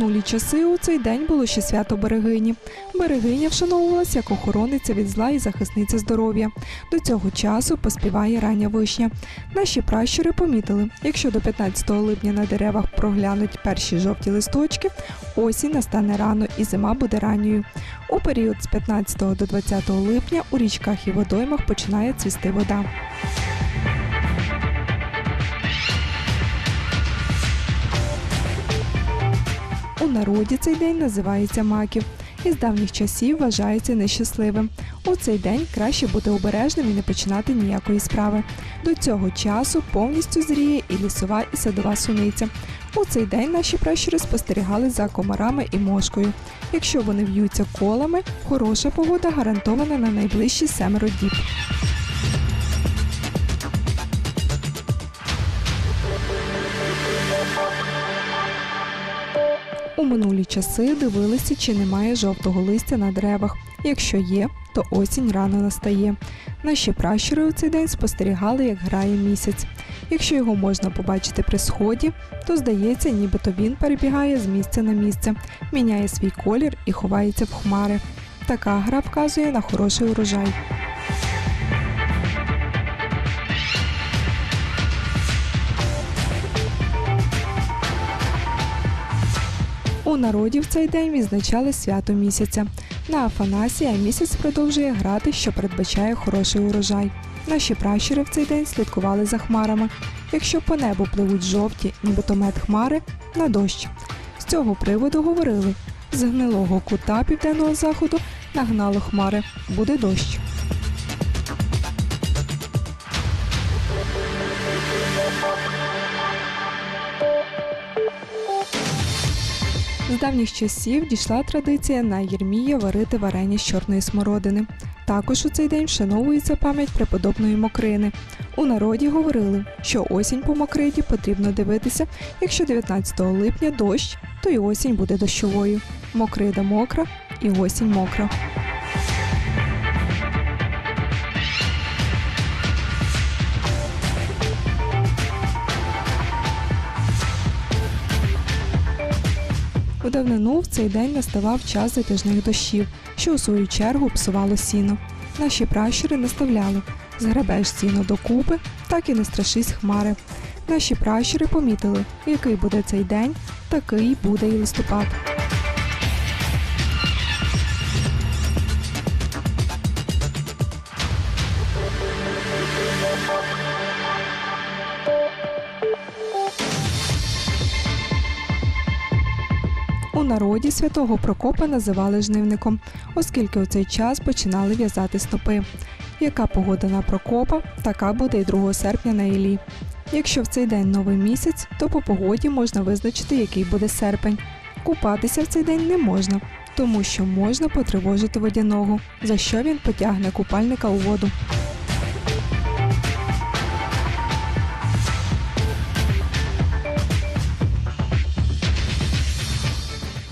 минулі часи у цей день було ще свято берегині. Берегиня вшановувалася як охорониця від зла і захисниця здоров'я. До цього часу поспіває рання вишня. Наші пращури помітили, якщо до 15 липня на деревах проглянуть перші жовті листочки, осінь настане рано і зима буде ранньою. У період з 15 до 20 липня у річках і водоймах починає цвісти вода. Народі цей день називається маків і з давніх часів вважається нещасливим. У цей день краще бути обережним і не починати ніякої справи. До цього часу повністю зріє і лісова, і садова суниця. У цей день наші пращури спостерігали за комарами і мошкою. Якщо вони в'ються колами, хороша погода гарантована на найближчі семеро діб. У минулі часи дивилися, чи немає жовтого листя на деревах. Якщо є, то осінь рано настає. Наші пращури у цей день спостерігали, як грає місяць. Якщо його можна побачити при сході, то здається, нібито він перебігає з місця на місце, міняє свій колір і ховається в хмари. Така гра вказує на хороший урожай. У народі в цей день відзначали свято місяця. На Афанасія місяць продовжує грати, що передбачає хороший урожай. Наші пращури в цей день слідкували за хмарами. Якщо по небу пливуть жовті, нібито мед хмари, на дощ. З цього приводу говорили: з гнилого кута південного заходу нагнало хмари, буде дощ. З давніх часів дійшла традиція на Єрмія варити варення з чорної смородини. Також у цей день вшановується пам'ять преподобної Мокрини. У народі говорили, що осінь по Мокриді потрібно дивитися, якщо 19 липня дощ, то й осінь буде дощовою. Мокрида мокра і осінь мокра. Давнину в цей день наставав час затяжних дощів, що у свою чергу псувало сіно. Наші пращури наставляли згребеш сіно докупи, так і не страшись хмари. Наші пращури помітили, який буде цей день, такий буде і листопад. У народі святого Прокопа називали жнивником, оскільки у цей час починали в'язати стопи. Яка погода на Прокопа, така буде і 2 серпня на Іллі. Якщо в цей день новий місяць, то по погоді можна визначити, який буде серпень. Купатися в цей день не можна, тому що можна потривожити водяного, за що він потягне купальника у воду.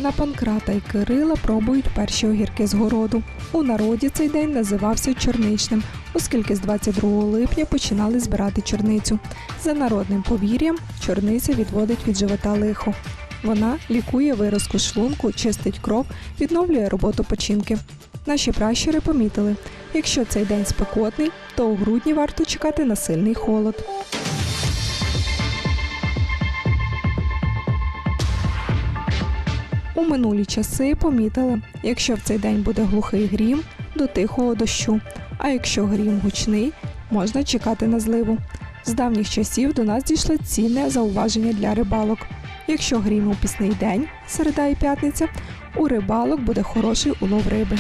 На Панкрата і Кирила пробують перші огірки з городу. У народі цей день називався чорничним, оскільки з 22 липня починали збирати чорницю. За народним повір'ям, чорниця відводить від живота лихо. Вона лікує виразку шлунку, чистить кров, відновлює роботу печінки. Наші пращури помітили, якщо цей день спекотний, то у грудні варто чекати на сильний холод. У минулі часи помітили, якщо в цей день буде глухий грім, до тихого дощу, а якщо грім гучний, можна чекати на зливу. З давніх часів до нас дійшло цінне зауваження для рибалок. Якщо грім у пісний день, середа і п'ятниця, у рибалок буде хороший улов риби.